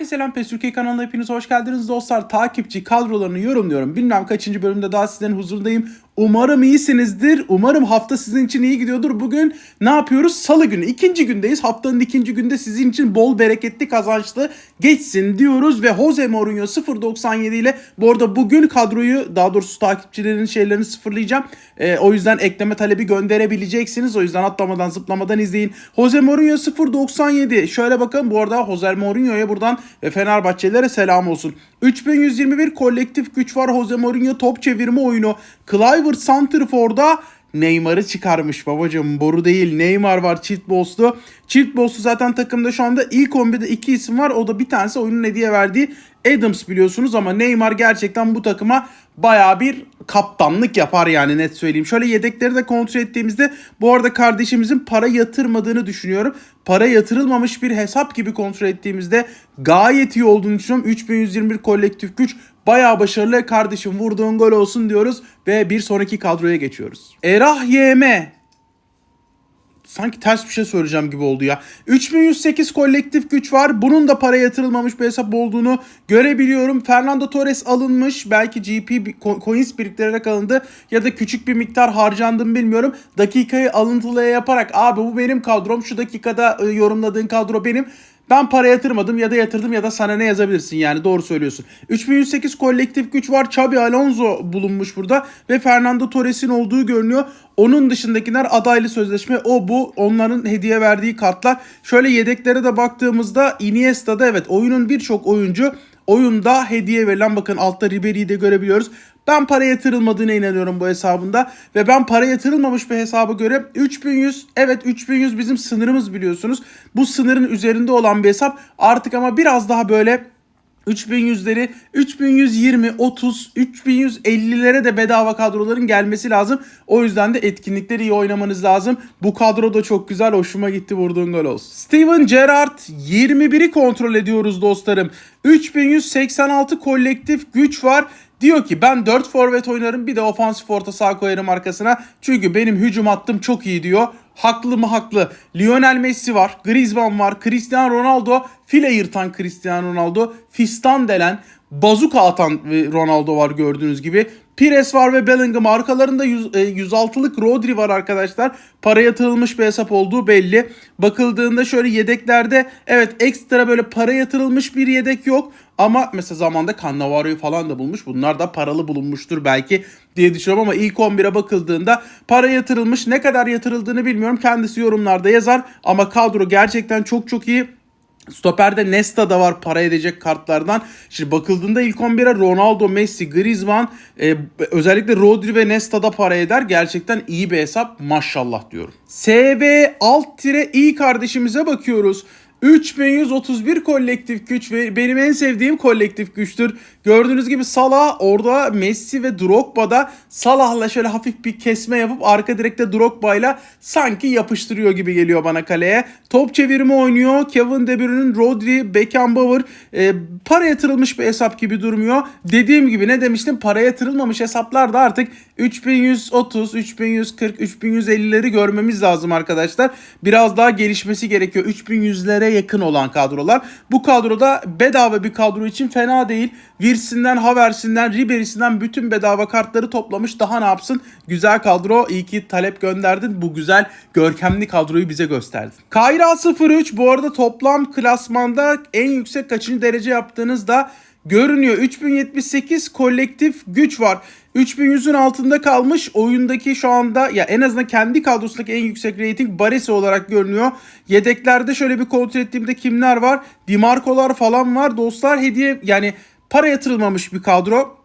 Herkese selam PES Türkiye kanalına hepiniz hoş geldiniz dostlar. Takipçi kadrolarını yorumluyorum. Bilmem kaçıncı bölümde daha sizlerin huzurundayım. Umarım iyisinizdir. Umarım hafta sizin için iyi gidiyordur. Bugün ne yapıyoruz? Salı günü. ikinci gündeyiz. Haftanın ikinci günde sizin için bol bereketli kazançlı geçsin diyoruz. Ve Jose Mourinho 0.97 ile bu arada bugün kadroyu daha doğrusu takipçilerin şeylerini sıfırlayacağım. Ee, o yüzden ekleme talebi gönderebileceksiniz. O yüzden atlamadan zıplamadan izleyin. Jose Mourinho 0.97. Şöyle bakın bu arada Jose Mourinho'ya buradan ve Fenerbahçelilere selam olsun. 3121 kolektif güç var. Jose Mourinho top çevirme oyunu. Clivert Santrfor'da Neymar'ı çıkarmış babacım. Boru değil Neymar var çift bosslu. Çift bosslu zaten takımda şu anda ilk 11'de iki isim var. O da bir tanesi oyunun hediye verdiği Adams biliyorsunuz ama Neymar gerçekten bu takıma baya bir kaptanlık yapar yani net söyleyeyim. Şöyle yedekleri de kontrol ettiğimizde bu arada kardeşimizin para yatırmadığını düşünüyorum. Para yatırılmamış bir hesap gibi kontrol ettiğimizde gayet iyi olduğunu düşünüyorum. 3121 kolektif güç Bayağı başarılı kardeşim vurduğun gol olsun diyoruz ve bir sonraki kadroya geçiyoruz. Erah YM sanki ters bir şey söyleyeceğim gibi oldu ya. 3108 kolektif güç var. Bunun da para yatırılmamış bir hesap olduğunu görebiliyorum. Fernando Torres alınmış. Belki GP coins biriktirerek alındı ya da küçük bir miktar harcandı mı bilmiyorum. Dakikayı alıntılı yaparak abi bu benim kadrom. Şu dakikada yorumladığın kadro benim. Ben para yatırmadım ya da yatırdım ya da sana ne yazabilirsin yani doğru söylüyorsun. 3108 kolektif güç var. Xabi Alonso bulunmuş burada ve Fernando Torres'in olduğu görünüyor. Onun dışındakiler adaylı sözleşme o bu onların hediye verdiği kartlar. Şöyle yedeklere de baktığımızda Iniesta'da evet oyunun birçok oyuncu oyunda hediye verilen bakın altta Ribery'i de görebiliyoruz. Ben para yatırılmadığına inanıyorum bu hesabında ve ben para yatırılmamış bir hesaba göre 3100 evet 3100 bizim sınırımız biliyorsunuz. Bu sınırın üzerinde olan bir hesap artık ama biraz daha böyle 3100'leri 3120, 30, 3150'lere de bedava kadroların gelmesi lazım. O yüzden de etkinlikleri iyi oynamanız lazım. Bu kadro da çok güzel. Hoşuma gitti vurduğun gol olsun. Steven Gerrard 21'i kontrol ediyoruz dostlarım. 3186 kolektif güç var. Diyor ki ben 4 forvet oynarım bir de ofansif orta saha koyarım arkasına. Çünkü benim hücum hattım çok iyi diyor. Haklı mı haklı. Lionel Messi var, Griezmann var, Cristiano Ronaldo, file yırtan Cristiano Ronaldo, fistan delen, bazuka atan Ronaldo var gördüğünüz gibi. Pires var ve Bellingham arkalarında 100, 106'lık e, Rodri var arkadaşlar. Para yatırılmış bir hesap olduğu belli. Bakıldığında şöyle yedeklerde evet ekstra böyle para yatırılmış bir yedek yok. Ama mesela zamanda Cannavaro'yu falan da bulmuş. Bunlar da paralı bulunmuştur belki diye düşünüyorum ama ilk 11'e bakıldığında para yatırılmış. Ne kadar yatırıldığını bilmiyorum. Kendisi yorumlarda yazar ama kadro gerçekten çok çok iyi. Stoper'de Nesta da var para edecek kartlardan. Şimdi bakıldığında ilk 11'e Ronaldo, Messi, Griezmann e, özellikle Rodri ve Nesta da para eder. Gerçekten iyi bir hesap maşallah diyorum. SV alt-i kardeşimize bakıyoruz. 3131 kolektif güç ve benim en sevdiğim kolektif güçtür. Gördüğünüz gibi Salah orada Messi ve Drogba'da Salah'la şöyle hafif bir kesme yapıp arka direkte Drogba'yla sanki yapıştırıyor gibi geliyor bana kaleye. Top çevirme oynuyor. Kevin De Bruyne'nin Rodri, Beckenbauer e, para yatırılmış bir hesap gibi durmuyor. Dediğim gibi ne demiştim? Para yatırılmamış hesaplar da artık 3130, 3140, 3150'leri görmemiz lazım arkadaşlar. Biraz daha gelişmesi gerekiyor. 3100'lere yakın olan kadrolar. Bu kadroda bedava bir kadro için fena değil. Virsinden, Havers'inden, Ribery'sinden bütün bedava kartları toplamış. Daha ne yapsın? Güzel kadro. İyi ki talep gönderdin. Bu güzel görkemli kadroyu bize gösterdin. Kayra 03 bu arada toplam klasmanda en yüksek kaçıncı derece yaptığınızda görünüyor. 3078 kolektif güç var. 3100'ün altında kalmış oyundaki şu anda ya en azından kendi kadrosundaki en yüksek rating Baresi olarak görünüyor. Yedeklerde şöyle bir kontrol ettiğimde kimler var? Dimarco'lar falan var. Dostlar hediye yani para yatırılmamış bir kadro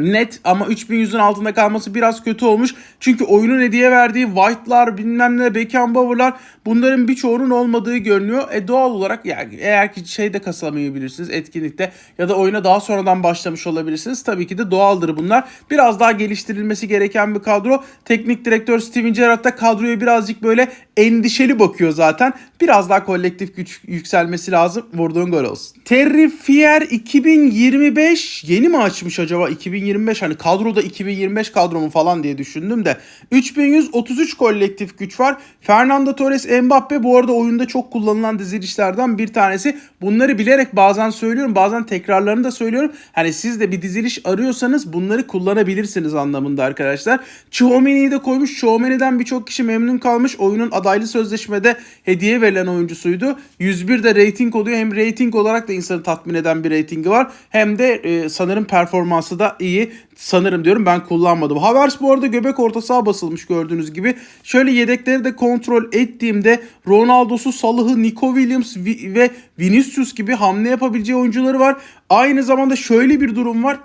net ama 3100'ün altında kalması biraz kötü olmuş. Çünkü oyunun hediye verdiği White'lar bilmem ne Beckenbauer'lar bunların birçoğunun olmadığı görünüyor. E doğal olarak yani eğer ki şeyde kasamayabilirsiniz etkinlikte ya da oyuna daha sonradan başlamış olabilirsiniz. Tabii ki de doğaldır bunlar. Biraz daha geliştirilmesi gereken bir kadro. Teknik direktör Steven Gerrard da kadroya birazcık böyle endişeli bakıyor zaten. Biraz daha kolektif güç yükselmesi lazım. Vurduğun gol olsun. Terrifier 2025 yeni mi açmış acaba? 2025 2025 hani kadroda 2025 kadro mu falan diye düşündüm de 3133 kolektif güç var. Fernando Torres, Mbappe bu arada oyunda çok kullanılan dizilişlerden bir tanesi. Bunları bilerek bazen söylüyorum, bazen tekrarlarını da söylüyorum. Hani siz de bir diziliş arıyorsanız bunları kullanabilirsiniz anlamında arkadaşlar. Chouameni'yi de koymuş. Chouameni'den birçok kişi memnun kalmış. Oyunun adaylı sözleşmede hediye verilen oyuncusuydu. 101 de rating oluyor. Hem rating olarak da insanı tatmin eden bir ratingi var. Hem de e, sanırım performansı da iyi. Sanırım diyorum ben kullanmadım. Havertz bu arada göbek orta saha basılmış gördüğünüz gibi. Şöyle yedekleri de kontrol ettiğimde Ronaldo'su, Salah'ı, Nico Williams ve Vinicius gibi hamle yapabileceği oyuncuları var. Aynı zamanda şöyle bir durum var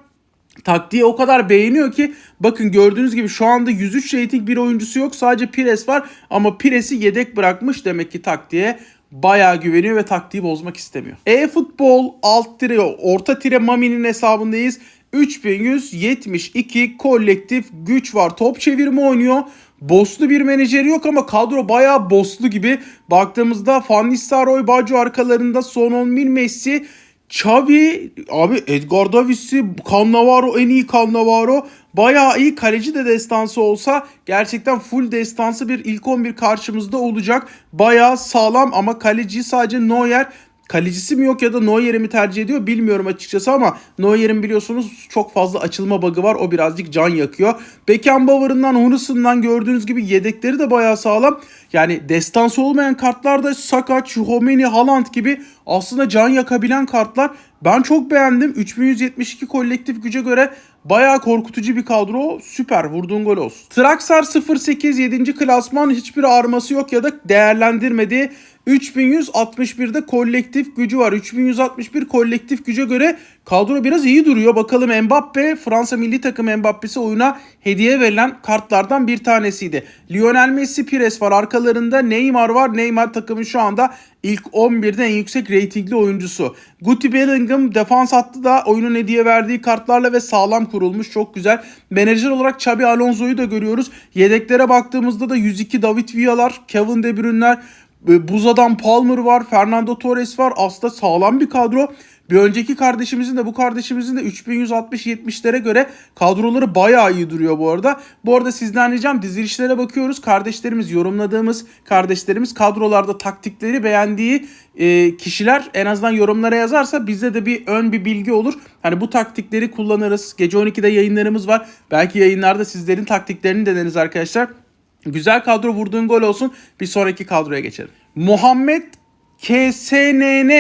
taktiği o kadar beğeniyor ki bakın gördüğünüz gibi şu anda 103 rating bir oyuncusu yok sadece Pires var ama Pires'i yedek bırakmış demek ki taktiğe bayağı güveniyor ve taktiği bozmak istemiyor. E-futbol alt tire orta tire Mami'nin hesabındayız. 3172 kolektif güç var. Top çevirme oynuyor. Bosslu bir menajeri yok ama kadro bayağı bosslu gibi. Baktığımızda Van Nistelrooy, Baggio arkalarında Son Heung-min, Messi, Xavi, abi Edgar Davis'i, Cannavaro en iyi Cannavaro. Bayağı iyi kaleci de destansı olsa gerçekten full destansı bir ilk 11 karşımızda olacak. Bayağı sağlam ama kaleci sadece Neuer. Kalecisi mi yok ya da Neuer'i mi tercih ediyor bilmiyorum açıkçası ama Neuer'in biliyorsunuz çok fazla açılma bug'ı var. O birazcık can yakıyor. Beckenbauer'ından, Hunuss'ından gördüğünüz gibi yedekleri de bayağı sağlam. Yani destansı olmayan kartlarda Saka, Chouameni, Haaland gibi aslında can yakabilen kartlar. Ben çok beğendim. 3172 kolektif güce göre bayağı korkutucu bir kadro. Süper. Vurduğun gol olsun. Traksar 08 7. klasman hiçbir arması yok ya da değerlendirmediği 3161'de kolektif gücü var. 3161 kolektif güce göre kadro biraz iyi duruyor. Bakalım Mbappe, Fransa milli takım Mbappe'si oyuna hediye verilen kartlardan bir tanesiydi. Lionel Messi, Pires var. Arkalarında Neymar var. Neymar takımın şu anda ilk 11'de en yüksek reytingli oyuncusu. Guti Bellingham defans hattı da oyunun hediye verdiği kartlarla ve sağlam kurulmuş. Çok güzel. Menajer olarak Xabi Alonso'yu da görüyoruz. Yedeklere baktığımızda da 102 David Villa'lar, Kevin De Bruyne'ler, Buzadan Palmer var, Fernando Torres var. Aslında sağlam bir kadro. Bir önceki kardeşimizin de bu kardeşimizin de 3160-70'lere göre kadroları bayağı iyi duruyor bu arada. Bu arada sizden ricam dizilişlere bakıyoruz. Kardeşlerimiz, yorumladığımız kardeşlerimiz kadrolarda taktikleri beğendiği e, kişiler en azından yorumlara yazarsa bizde de bir ön bir bilgi olur. Hani bu taktikleri kullanırız. Gece 12'de yayınlarımız var. Belki yayınlarda sizlerin taktiklerini deneriz arkadaşlar. Güzel kadro vurduğun gol olsun. Bir sonraki kadroya geçelim. Muhammed KSNN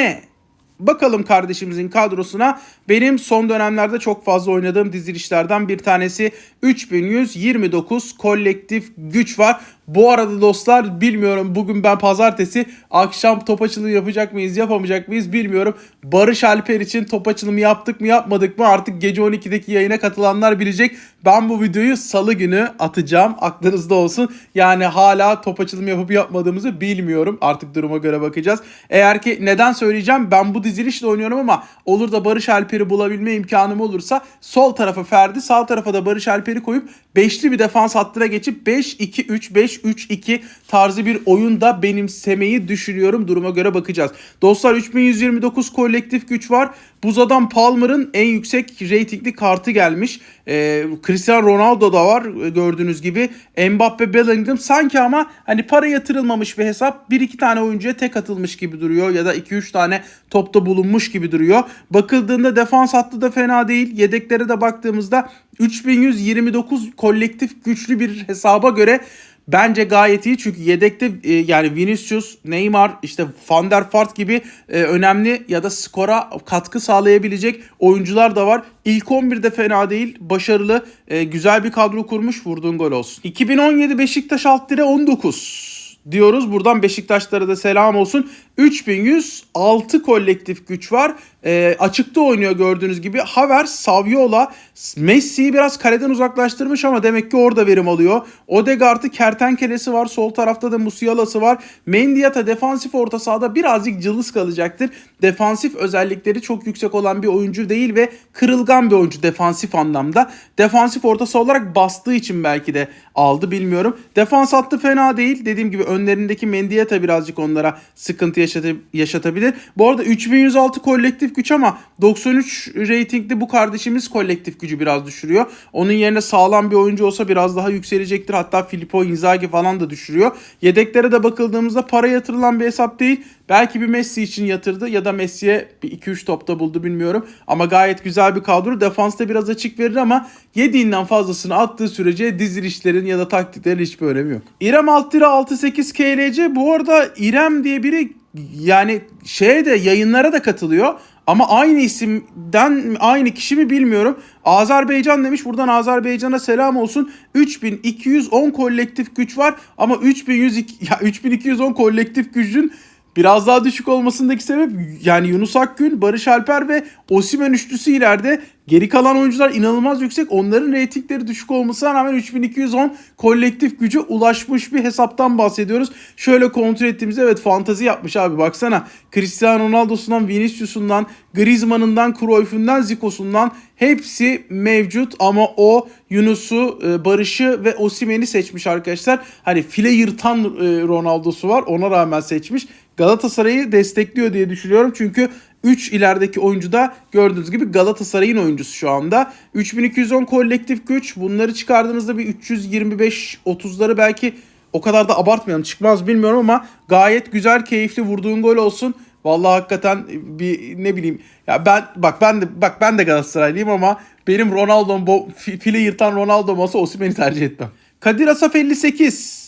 Bakalım kardeşimizin kadrosuna. Benim son dönemlerde çok fazla oynadığım dizilişlerden bir tanesi 3129 kolektif güç var. Bu arada dostlar bilmiyorum bugün ben pazartesi akşam top açılımı yapacak mıyız yapamayacak mıyız bilmiyorum. Barış Alper için top açılımı yaptık mı yapmadık mı artık gece 12'deki yayına katılanlar bilecek. Ben bu videoyu salı günü atacağım aklınızda olsun. Yani hala top açılımı yapıp yapmadığımızı bilmiyorum artık duruma göre bakacağız. Eğer ki neden söyleyeceğim ben bu dizilişle oynuyorum ama olur da Barış Alper'i bulabilme imkanım olursa sol tarafa Ferdi sağ tarafa da Barış Alper'i koyup beşli bir defans hattına geçip 5-2-3-5 3-2 tarzı bir oyunda benimsemeyi düşünüyorum. Duruma göre bakacağız. Dostlar 3129 kolektif güç var. Buzadan Palmer'ın en yüksek reytingli kartı gelmiş. Ee, Cristiano Ronaldo da var gördüğünüz gibi. Mbappe, Bellingham sanki ama hani para yatırılmamış bir hesap. 1-2 tane oyuncuya tek atılmış gibi duruyor ya da 2-3 tane topta bulunmuş gibi duruyor. Bakıldığında defans hattı da fena değil. Yedeklere de baktığımızda 3129 kolektif güçlü bir hesaba göre Bence gayet iyi çünkü yedekte e, yani Vinicius, Neymar, işte Van der Vaart gibi e, önemli ya da skora katkı sağlayabilecek oyuncular da var. İlk 11'de fena değil, başarılı, e, güzel bir kadro kurmuş, vurduğun gol olsun. 2017 Beşiktaş alt dire 19 diyoruz. Buradan Beşiktaşlara da selam olsun. 3106 kolektif güç var. E, açıkta oynuyor gördüğünüz gibi. Havertz, Saviola, Messi'yi biraz kaleden uzaklaştırmış ama demek ki orada verim alıyor. Odegaard'ı kertenkelesi var. Sol tarafta da Musiala'sı var. Mendiata defansif orta sahada birazcık cılız kalacaktır. Defansif özellikleri çok yüksek olan bir oyuncu değil ve kırılgan bir oyuncu defansif anlamda. Defansif orta saha olarak bastığı için belki de aldı bilmiyorum. Defans hattı fena değil. Dediğim gibi önlerindeki Mendiata birazcık onlara sıkıntı yaşata- yaşatabilir. Bu arada 3106 kolektif güç ama 93 reytingli bu kardeşimiz kolektif gücü biraz düşürüyor. Onun yerine sağlam bir oyuncu olsa biraz daha yükselecektir. Hatta Filippo Inzaghi falan da düşürüyor. Yedeklere de bakıldığımızda para yatırılan bir hesap değil. Belki bir Messi için yatırdı ya da Messi'ye bir 2-3 topta buldu bilmiyorum. Ama gayet güzel bir kadro. Defansta biraz açık verir ama yediğinden fazlasını attığı sürece dizilişlerin ya da taktiklerin hiçbir önemi yok. İrem Alttira 68 KLC bu arada İrem diye biri yani şeye de yayınlara da katılıyor. Ama aynı isimden aynı kişi mi bilmiyorum. Azerbaycan demiş. Buradan Azerbaycan'a selam olsun. 3210 kolektif güç var ama 3100 ya 3210 kolektif gücün Biraz daha düşük olmasındaki sebep yani Yunus Akgün, Barış Alper ve Osimen üçlüsü ileride. Geri kalan oyuncular inanılmaz yüksek. Onların reytingleri düşük olmasına rağmen 3210 kolektif gücü ulaşmış bir hesaptan bahsediyoruz. Şöyle kontrol ettiğimizde evet fantazi yapmış abi baksana. Cristiano Ronaldo'sundan, Vinicius'undan, Griezmann'ından, Cruyff'undan, Zico'sundan hepsi mevcut ama o Yunus'u, e, Barış'ı ve Osimen'i seçmiş arkadaşlar. Hani file yırtan e, Ronaldo'su var ona rağmen seçmiş. Galatasaray'ı destekliyor diye düşünüyorum. Çünkü 3 ilerideki oyuncu da gördüğünüz gibi Galatasaray'ın oyuncusu şu anda. 3210 kolektif güç. Bunları çıkardığınızda bir 325-30'ları belki o kadar da abartmayalım çıkmaz bilmiyorum ama gayet güzel keyifli vurduğun gol olsun. Vallahi hakikaten bir ne bileyim ya ben bak ben de bak ben de Galatasaraylıyım ama benim Ronaldo'm file yırtan Ronaldo'm olsa Osimhen'i tercih etmem. Kadir Asaf 58.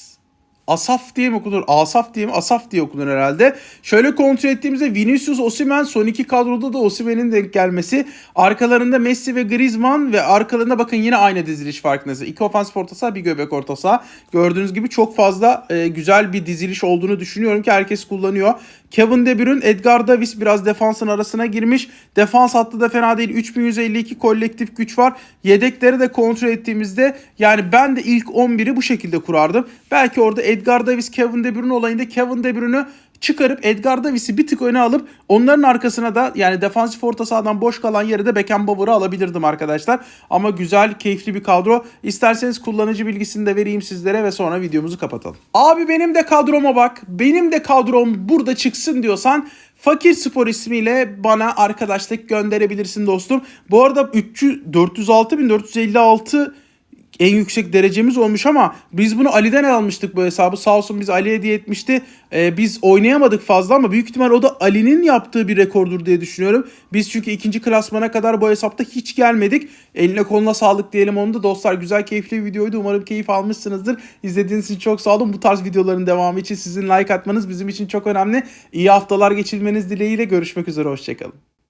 Asaf diye mi okunur? Asaf diye mi? Asaf diye okunur herhalde. Şöyle kontrol ettiğimizde Vinicius, Osimhen son iki kadroda da Osimhen'in denk gelmesi. Arkalarında Messi ve Griezmann ve arkalarında bakın yine aynı diziliş farkındaysa. İki ofans orta saha, bir göbek orta saha. Gördüğünüz gibi çok fazla e, güzel bir diziliş olduğunu düşünüyorum ki herkes kullanıyor. Kevin De Bruyne, Edgar Davis biraz defansın arasına girmiş. Defans hattı da fena değil. 3152 kolektif güç var. Yedekleri de kontrol ettiğimizde yani ben de ilk 11'i bu şekilde kurardım. Belki orada Edgar Davis, Kevin De Bruyne olayında Kevin De Bruyne'ü çıkarıp Edgar Davis'i bir tık öne alıp onların arkasına da yani defansif orta sahadan boş kalan yere de Beckenbauer'ı alabilirdim arkadaşlar. Ama güzel, keyifli bir kadro. İsterseniz kullanıcı bilgisini de vereyim sizlere ve sonra videomuzu kapatalım. Abi benim de kadroma bak. Benim de kadrom burada çıksın diyorsan Fakir Spor ismiyle bana arkadaşlık gönderebilirsin dostum. Bu arada 300 406.456 en yüksek derecemiz olmuş ama biz bunu Ali'den almıştık bu hesabı. Sağ olsun biz Ali'ye hediye etmişti. Ee, biz oynayamadık fazla ama büyük ihtimal o da Ali'nin yaptığı bir rekordur diye düşünüyorum. Biz çünkü ikinci klasmana kadar bu hesapta hiç gelmedik. Eline koluna sağlık diyelim onu da dostlar. Güzel keyifli bir videoydu. Umarım keyif almışsınızdır. İzlediğiniz için çok sağ olun. Bu tarz videoların devamı için sizin like atmanız bizim için çok önemli. İyi haftalar geçirmeniz dileğiyle görüşmek üzere. Hoşçakalın.